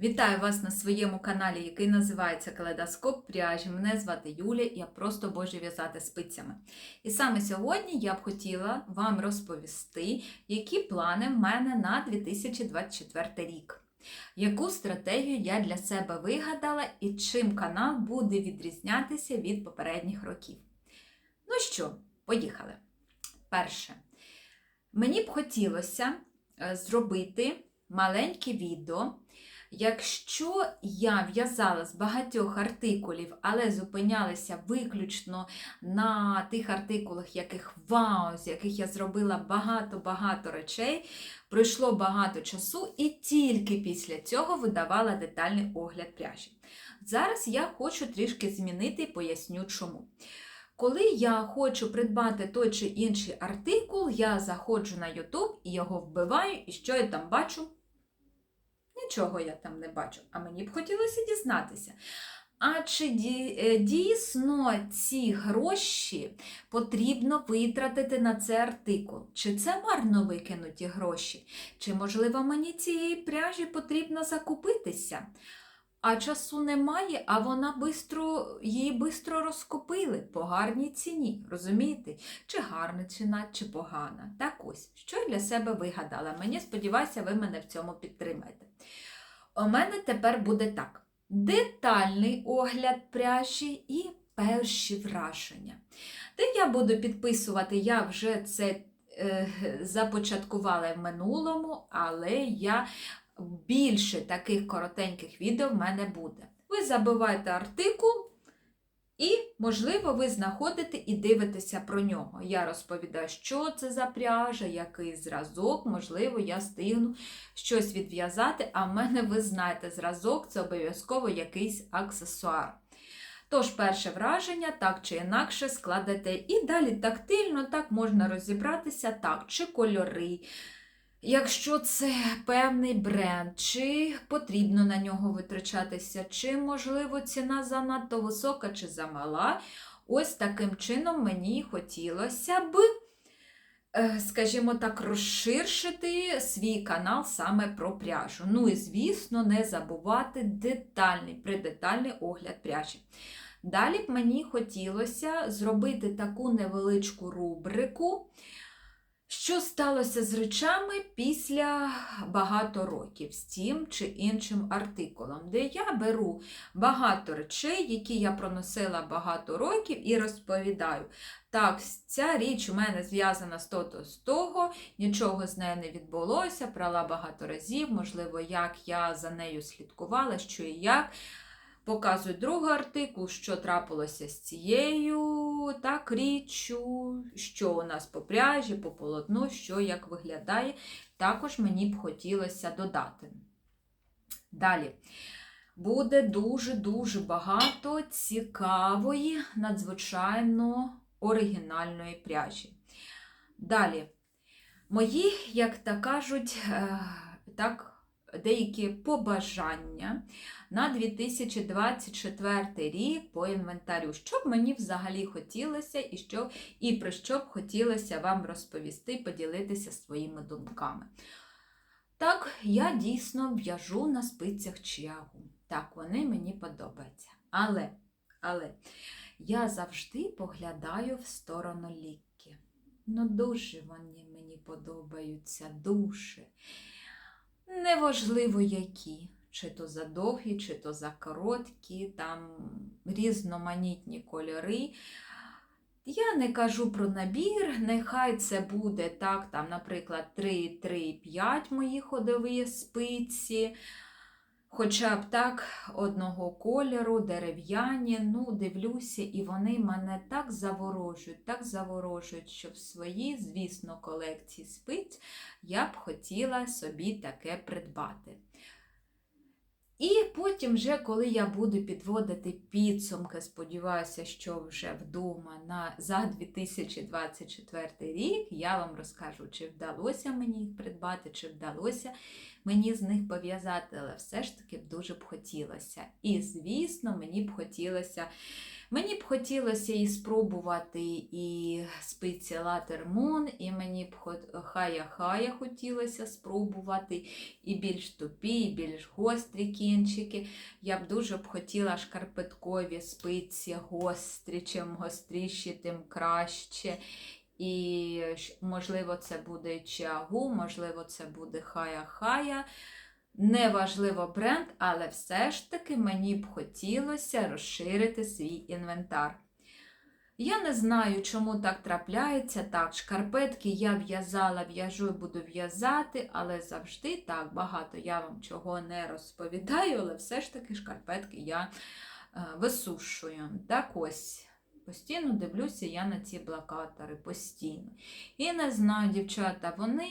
Вітаю вас на своєму каналі, який називається Калейдоскоп пряжі. Мене звати Юля, і я просто божу в'язати спицями. І саме сьогодні я б хотіла вам розповісти, які плани в мене на 2024 рік. Яку стратегію я для себе вигадала і чим канал буде відрізнятися від попередніх років. Ну що, поїхали. Перше, мені б хотілося е, зробити маленьке відео. Якщо я в'язала з багатьох артикулів, але зупинялася виключно на тих артикулах, яких вау, з яких я зробила багато-багато речей, пройшло багато часу, і тільки після цього видавала детальний огляд пряжі. Зараз я хочу трішки змінити і поясню чому. Коли я хочу придбати той чи інший артикул, я заходжу на YouTube і його вбиваю, і що я там бачу? Нічого я там не бачу, а мені б хотілося дізнатися. А чи е, дійсно ці гроші потрібно витратити на цей артикул? Чи це марно викинуті гроші? Чи, можливо, мені цієї пряжі потрібно закупитися? А часу немає, а вона бистро, її бистро розкупили по гарній ціні. Розумієте? Чи гарна ціна, чи погана. Так ось, що я для себе вигадала. Мені сподіваюся, ви мене в цьому підтримаєте. У мене тепер буде так: детальний огляд пряжі і перші враження. Де я буду підписувати, я вже це е, започаткувала в минулому, але я більше таких коротеньких відео в мене буде. Ви забиваєте артикул. І, можливо, ви знаходите і дивитеся про нього. Я розповідаю, що це за пряжа, який зразок, можливо, я стигну щось відв'язати, а в мене, ви знаєте, зразок це обов'язково якийсь аксесуар. Тож, перше враження, так чи інакше, складете. І далі тактильно, так можна розібратися, так, чи кольори. Якщо це певний бренд, чи потрібно на нього витрачатися, чи, можливо, ціна занадто висока чи замала. Ось таким чином мені хотілося б, е, скажімо так, розширшити свій канал саме про пряжу. Ну і, звісно, не забувати детальний, предетальний огляд пряжі. Далі б мені хотілося зробити таку невеличку рубрику. Що сталося з речами після багато років з тим чи іншим артикулом, де я беру багато речей, які я проносила багато років, і розповідаю. Так, ця річ у мене зв'язана з того з того, нічого з нею не відбулося, прала багато разів, можливо, як я за нею слідкувала, що і як. Показую другий артикул, що трапилося з цією так, річчю, що у нас по пряжі, по полотну, що як виглядає. Також мені б хотілося додати. Далі. Буде дуже-дуже багато цікавої, надзвичайно оригінальної пряжі. Далі, мої, як так кажуть, е, так, деякі побажання на 2024 рік по інвентарю. Що б мені взагалі хотілося, і що, і про що б хотілося вам розповісти, поділитися своїми думками. Так, я дійсно в'яжу на спицях чиагу. Так, вони мені подобаються. Але, але я завжди поглядаю в сторону ліки. Ну, дуже вони мені подобаються, дуже. Неважливо які, чи то за довгі, чи то за короткі, там різноманітні кольори. Я не кажу про набір, нехай це буде так, там, наприклад, 3, 3, 5 мої ходові спиці. Хоча б так, одного кольору, дерев'яні, ну, дивлюся, і вони мене так заворожують, так заворожують, що в своїй, звісно, колекції спиць я б хотіла собі таке придбати. І потім, вже, коли я буду підводити підсумки, сподіваюся, що вже вдома на, за 2024 рік, я вам розкажу, чи вдалося мені їх придбати, чи вдалося мені з них пов'язати, але все ж таки дуже б хотілося. І, звісно, мені б хотілося. Мені б хотілося і спробувати і спиці латермон, і мені б хая-хая хотілося спробувати, і більш тупі, і більш гострі кінчики. Я б дуже б хотіла шкарпеткові спиці гострі, чим гостріші, тим краще. І можливо, це буде чагу, можливо, це буде хая-хая. Неважливо бренд, але все ж таки мені б хотілося розширити свій інвентар. Я не знаю, чому так трапляється. Так, шкарпетки я в'язала, в'яжу і буду в'язати, але завжди так багато я вам чого не розповідаю, але все ж таки шкарпетки я е, висушую. Так ось. Постійно дивлюся я на ці блокатори, постійно. І не знаю, дівчата, вони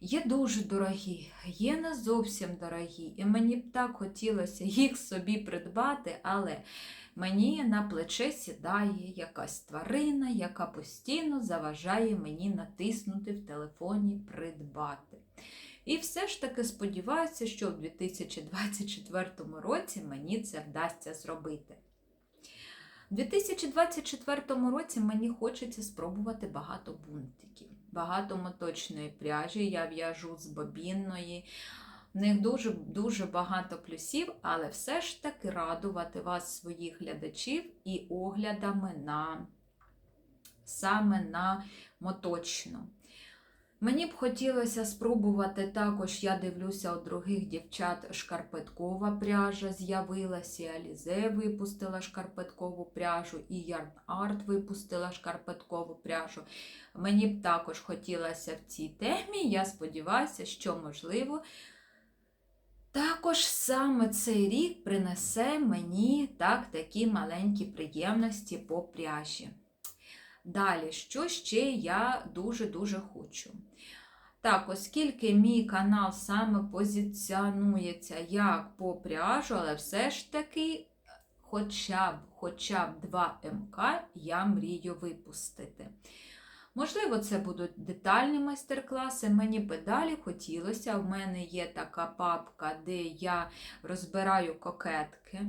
є дуже дорогі, є не зовсім дорогі. І мені б так хотілося їх собі придбати, але мені на плече сідає якась тварина, яка постійно заважає мені натиснути в телефоні придбати. І все ж таки сподіваюся, що в 2024 році мені це вдасться зробити. У 2024 році мені хочеться спробувати багато бунтиків, багато моточної пряжі. Я в'яжу з бобінної. В них дуже, дуже багато плюсів, але все ж таки радувати вас, своїх глядачів, і оглядами на саме на моточну. Мені б хотілося спробувати також, я дивлюся у других дівчат, шкарпеткова пряжа з'явилася, Alize випустила шкарпеткову пряжу, і Yarn Art випустила шкарпеткову пряжу. Мені б також хотілося в цій темі. Я сподіваюся, що можливо. Також саме цей рік принесе мені так, такі маленькі приємності по пряжі. Далі, що ще я дуже-дуже хочу. Так, оскільки мій канал саме позиціонується як по пряжу, але все ж таки хоча б, хоча б 2 МК я мрію випустити. Можливо, це будуть детальні майстер-класи. Мені б далі хотілося. В мене є така папка, де я розбираю кокетки.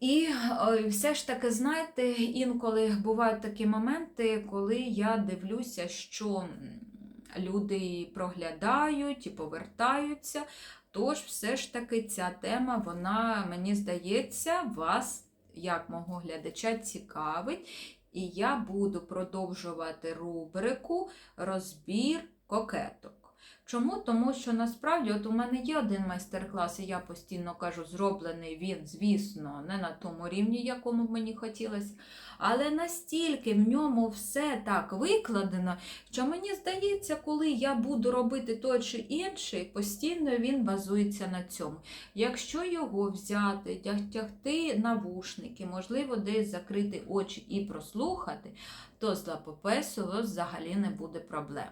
І е, все ж таки, знаєте, інколи бувають такі моменти, коли я дивлюся, що люди проглядають і повертаються. Тож, все ж таки, ця тема, вона, мені здається, вас, як мого глядача, цікавить. І я буду продовжувати рубрику розбір кокеток. Чому? Тому що насправді от у мене є один майстер-клас, і я постійно кажу, зроблений він, звісно, не на тому рівні, якому мені хотілося. Але настільки в ньому все так викладено, що мені здається, коли я буду робити той чи інший, постійно він базується на цьому. Якщо його взяти, тягти навушники, можливо, десь закрити очі і прослухати, то з лапопесу взагалі не буде проблем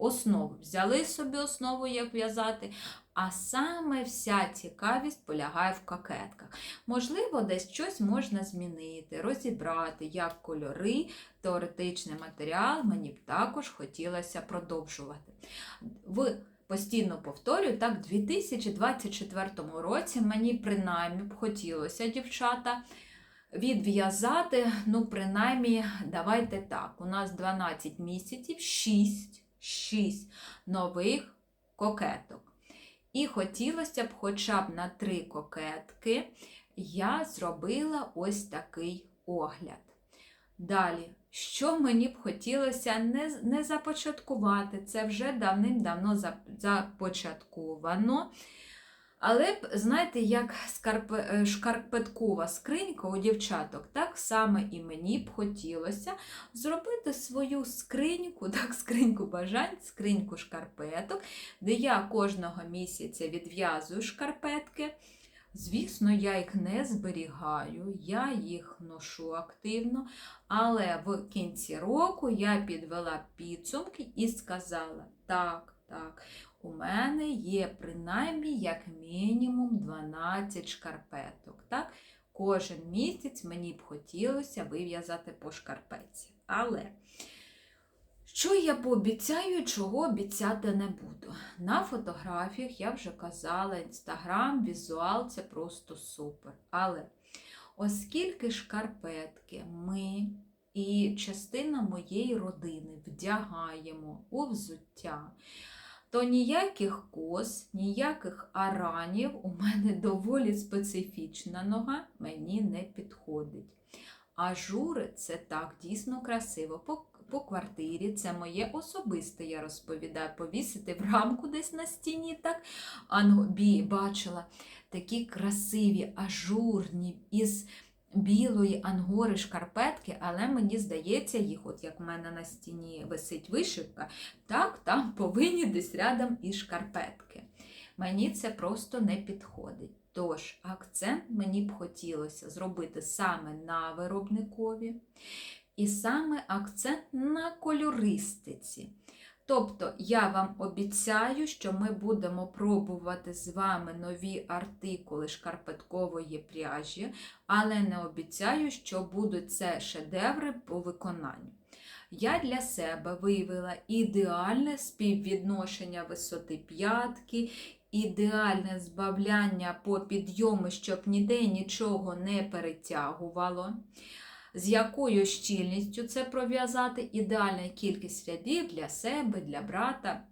основу. Взяли собі основу, як в'язати, а саме вся цікавість полягає в кокетках. Можливо, десь щось можна змінити, розібрати, як кольори, теоретичний матеріал, мені б також хотілося продовжувати. В Постійно повторюю, так, в 2024 році мені принаймні б хотілося, дівчата, відв'язати, ну, принаймні, давайте так, у нас 12 місяців, 6 6 нових кокеток. І хотілося б хоча б на 3 кокетки я зробила ось такий огляд. Далі, що мені б хотілося не, не започаткувати, це вже давним-давно започатковано. Але знаєте, як скарп... шкарпеткова скринька у дівчаток, так само і мені б хотілося зробити свою скриньку, так, скриньку бажань, скриньку шкарпеток, де я кожного місяця відв'язую шкарпетки. Звісно, я їх не зберігаю, я їх ношу активно, але в кінці року я підвела підсумки і сказала: так, так, у мене є принаймні як мінімум 12 шкарпеток. Так? Кожен місяць мені б хотілося вив'язати по шкарпетці. Але Що я пообіцяю, чого обіцяти не буду. На фотографіях я вже казала, інстаграм, візуал це просто супер. Але оскільки шкарпетки ми і частина моєї родини вдягаємо у взуття, то ніяких кос, ніяких аранів у мене доволі специфічна нога мені не підходить. Ажури це так дійсно красиво. По, по квартирі це моє особисте, я розповідаю, повісити в рамку десь на стіні. так. Анбі бачила такі красиві, ажурні із білої ангори шкарпетки, але мені здається, їх, от як в мене на стіні висить вишивка, так там повинні десь рядом і шкарпетки. Мені це просто не підходить. Тож, акцент мені б хотілося зробити саме на виробникові, і саме акцент на кольористиці. Тобто, я вам обіцяю, що ми будемо пробувати з вами нові артикули шкарпеткової пряжі, але не обіцяю, що будуть це шедеври по виконанню. Я для себе виявила ідеальне співвідношення висоти п'ятки, ідеальне збавляння по підйому, щоб ніде нічого не перетягувало. З якою щільністю це пров'язати, ідеальна кількість рядів для себе, для брата,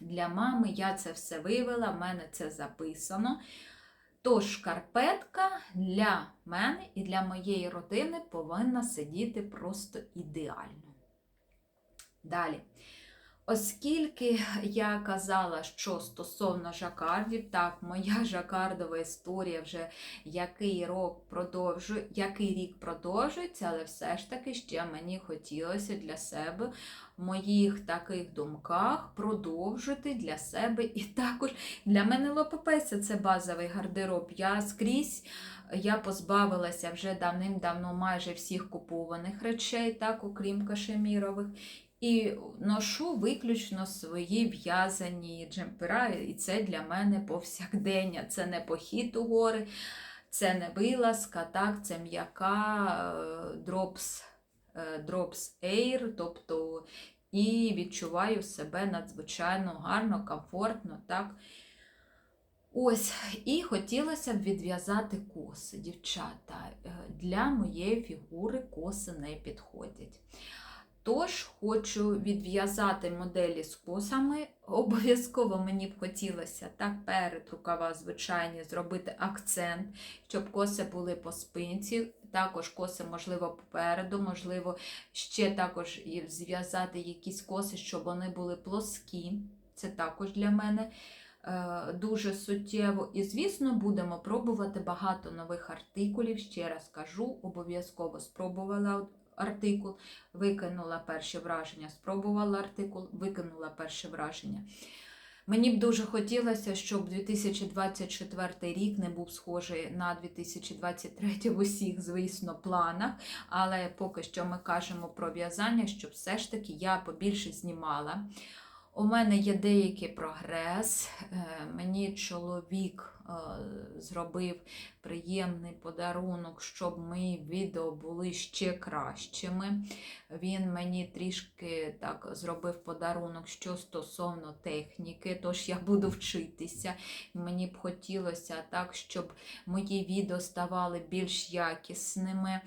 для мами. Я це все вивела, в мене це записано. Тож шкарпетка для мене і для моєї родини повинна сидіти просто ідеально. Далі. Оскільки я казала, що стосовно жакардів, так, моя жакардова історія вже який рок продовжує, який рік продовжується, але все ж таки ще мені хотілося для себе в моїх таких думках продовжити для себе. І також для мене лопопеся це базовий гардероб. Я скрізь я позбавилася вже давним-давно майже всіх купованих речей, так, окрім кашемірових. І ношу виключно свої в'язані джемпера, і це для мене повсякдення. Це не похід у гори, це не вилазка, так, це м'яка дропс, дропс Air, тобто і відчуваю себе надзвичайно гарно, комфортно. так. Ось, і хотілося б відв'язати коси, дівчата. Для моєї фігури коси не підходять. Тож хочу відв'язати моделі з косами. Обов'язково мені б хотілося так перед рукава, звичайні, зробити акцент, щоб коси були по спинці. Також коси, можливо, попереду, можливо, ще також зв'язати якісь коси, щоб вони були плоскі. Це також для мене е, дуже суттєво. І, звісно, будемо пробувати багато нових артикулів. Ще раз кажу, обов'язково спробувала артикул, викинула перше враження, спробувала артикул, викинула перше враження. Мені б дуже хотілося, щоб 2024 рік не був схожий на 2023 в усіх, звісно, планах. Але поки що ми кажемо про в'язання, що все ж таки я побільше знімала. У мене є деякий прогрес. Е, мені чоловік зробив приємний подарунок, щоб мої відео були ще кращими. Він мені трішки так зробив подарунок, що стосовно техніки, тож я буду вчитися. Мені б хотілося так, щоб мої відео ставали більш якісними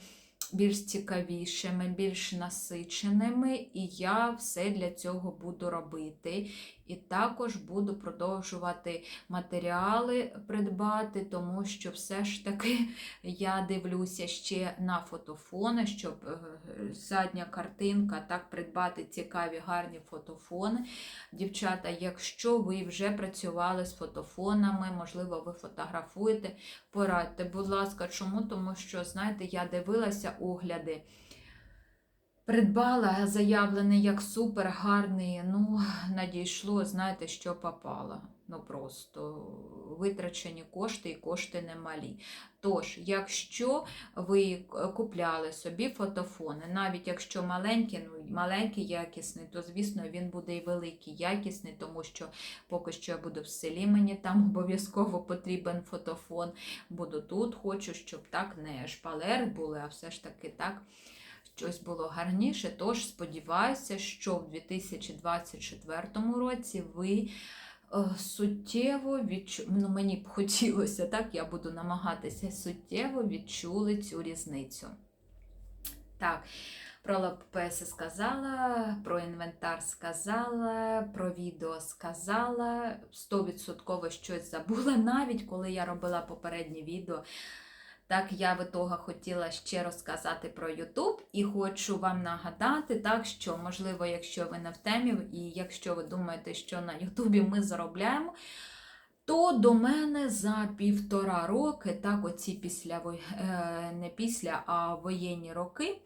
більш цікавішими, більш насиченими, і я все для цього буду робити. І також буду продовжувати матеріали придбати, тому що все ж таки я дивлюся ще на фотофони, щоб е, задня картинка, так придбати цікаві гарні фотофони. Дівчата, якщо ви вже працювали з фотофонами, можливо, ви фотографуєте, порадьте, будь ласка, чому? Тому що, знаєте, я дивилася огляди. Придбала заявлений як супер гарний, ну, надійшло, знаєте, що попало. Ну просто витрачені кошти і кошти немалі. Тож, якщо ви купляли собі фотофони, навіть якщо маленький, ну маленький якісний, то звісно він буде і великий якісний, тому що поки що я буду в селі, мені там обов'язково потрібен фотофон. Буду тут, хочу, щоб так не шпалери були, а все ж таки так щось було гарніше. Тож сподіваюся, що в 2024 році ви е, суттєво відчу... ну, мені б хотілося, так, я буду намагатися суттєво відчули цю різницю. Так, про лаппеси сказала, про інвентар сказала, про відео сказала. 100% щось забула, навіть коли я робила попереднє відео. Так, я в ітога хотіла ще розказати про YouTube і хочу вам нагадати, так, що, можливо, якщо ви не в темі, і якщо ви думаєте, що на Ютубі ми заробляємо, то до мене за півтора роки, так, оці після е, не після, а воєнні роки,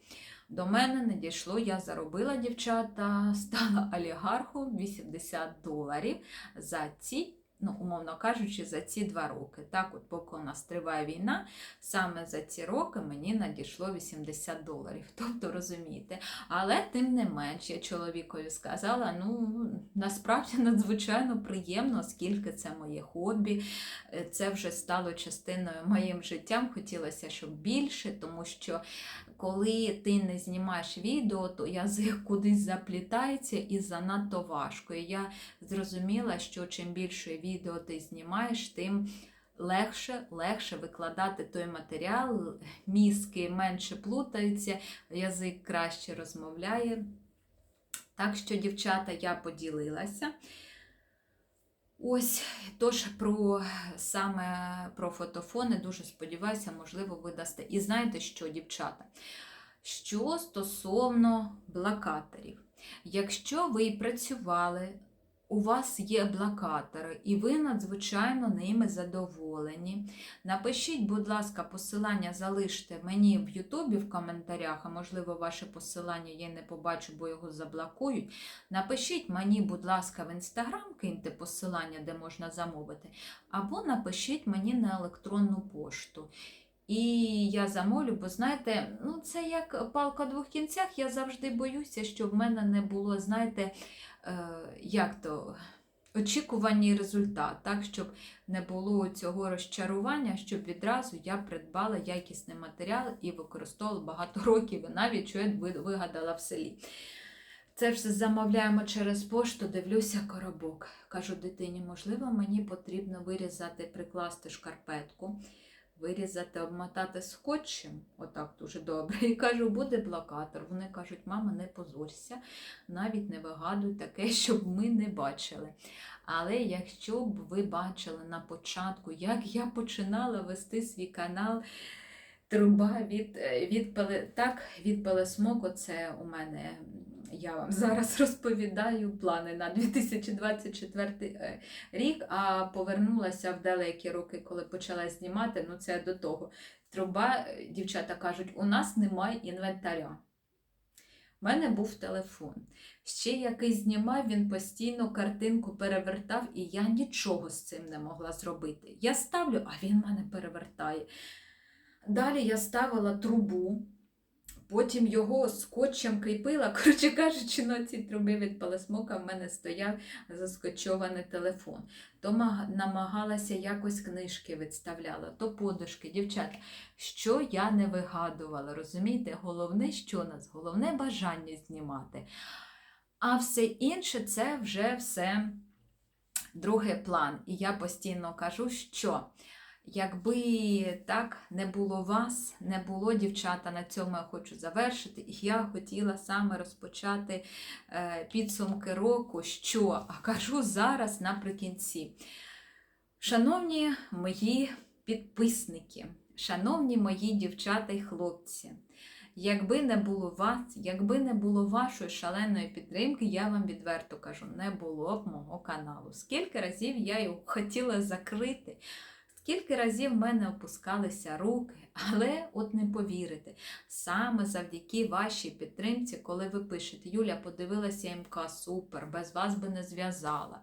до мене надійшло, я заробила дівчата, стала олігархом 80 доларів за ці, ну, умовно кажучи, за ці два роки. Так, от поки у нас триває війна, саме за ці роки мені надійшло 80 доларів. Тобто, розумієте. Але тим не менш, я чоловікові сказала: ну, насправді надзвичайно приємно, оскільки це моє хобі, е, це вже стало частиною моїм життям. Хотілося, щоб більше, тому що коли ти не знімаєш відео, то язик кудись заплітається і занадто важко. І я зрозуміла, що чим більше відео ти знімаєш, тим легше, легше викладати той матеріал, мізки менше плутаються, язик краще розмовляє. Так що, дівчата, я поділилася. Ось, тож про саме про фотофони дуже сподіваюся, можливо, ви дасте. І знаєте що, дівчата? Що стосовно блокаторів, якщо ви працювали, у вас є блокатори, і ви надзвичайно ними задоволені. Напишіть, будь ласка, посилання залиште мені в Ютубі в коментарях, а можливо, ваше посилання я не побачу, бо його заблокують. Напишіть мені, будь ласка, в інстаграм, киньте посилання, де можна замовити, або напишіть мені на електронну пошту. І я замовлю, бо знаєте, ну це як палка в двох кінцях. Я завжди боюся, що в мене не було, знаєте, е, як то очікуваний результат, так, щоб не було цього розчарування, щоб відразу я придбала якісний матеріал і використовувала багато років, і навіть що я вигадала в селі. Це все замовляємо через пошту, дивлюся коробок. Кажу дитині, можливо, мені потрібно вирізати, прикласти шкарпетку, вирізати, обмотати скотчем, отак дуже добре. І кажу, буде блокатор. Вони кажуть, мама, не позорся, навіть не вигадуй таке, щоб ми не бачили. Але якщо б ви бачили на початку, як я починала вести свій канал, труба від, е, від так, від пелесмоку, це у мене, я вам зараз розповідаю плани на 2024 е, рік, а повернулася в далекі роки, коли почала знімати, ну це до того. Труба, е, дівчата кажуть, у нас немає інвентаря. У мене був телефон. Ще який знімав, він постійно картинку перевертав, і я нічого з цим не могла зробити. Я ставлю, а він мене перевертає. Далі я ставила трубу, потім його скотчем кріпила. Коротше кажучи, на цій трубі від палесмока в мене стояв заскотчований телефон. То намагалася якось книжки відставляла, то подушки. Дівчата, що я не вигадувала, розумієте? Головне, що нас, головне бажання знімати. А все інше це вже все другий план. І я постійно кажу, що якби так не було вас, не було дівчата, на цьому я хочу завершити. І я хотіла саме розпочати е, підсумки року, що а кажу зараз наприкінці. Шановні мої підписники, шановні мої дівчата і хлопці, якби не було вас, якби не було вашої шаленої підтримки, я вам відверто кажу, не було б мого каналу. Скільки разів я його хотіла закрити, скільки разів в мене опускалися руки, але от не повірите, саме завдяки вашій підтримці, коли ви пишете, Юля, подивилася МК, супер, без вас би не зв'язала.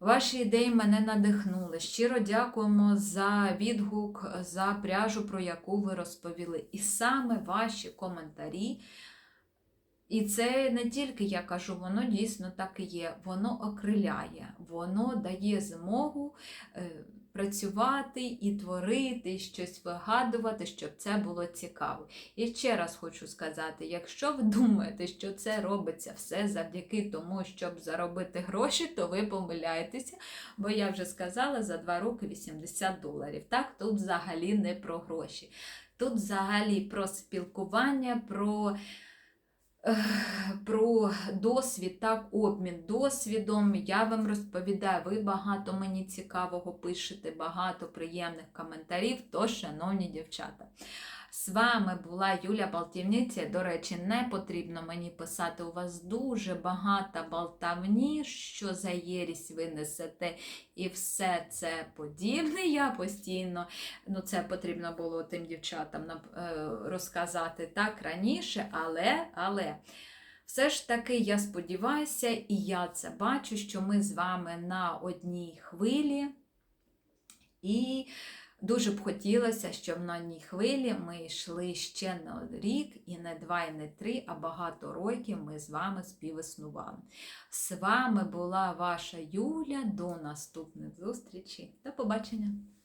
Ваші ідеї мене надихнули. Щиро дякуємо за відгук, за пряжу, про яку ви розповіли. І саме ваші коментарі. І це не тільки я кажу, воно дійсно так і є. Воно окриляє, воно дає змогу е, працювати і творити, і щось вигадувати, щоб це було цікаво. І ще раз хочу сказати: якщо ви думаєте, що це робиться все завдяки тому, щоб заробити гроші, то ви помиляєтеся, бо я вже сказала за 2 роки 80 доларів. Так, тут взагалі не про гроші. Тут взагалі про спілкування, про про досвід, так, обмін досвідом. Я вам розповідаю, ви багато мені цікавого пишете, багато приємних коментарів. Тож, шановні дівчата. З вами була Юля Балтівниця. До речі, не потрібно мені писати. У вас дуже багато болтавні, що за єрість ви несете, і все це подібне. Я постійно, ну це потрібно було тим дівчатам е, розказати так раніше, але, але. Все ж таки, я сподіваюся, і я це бачу, що ми з вами на одній хвилі. І дуже б хотілося, щоб на одній хвилі ми йшли ще на рік, і не два, і не три, а багато років ми з вами співіснували. З вами була ваша Юля. До наступних зустрічей. До побачення!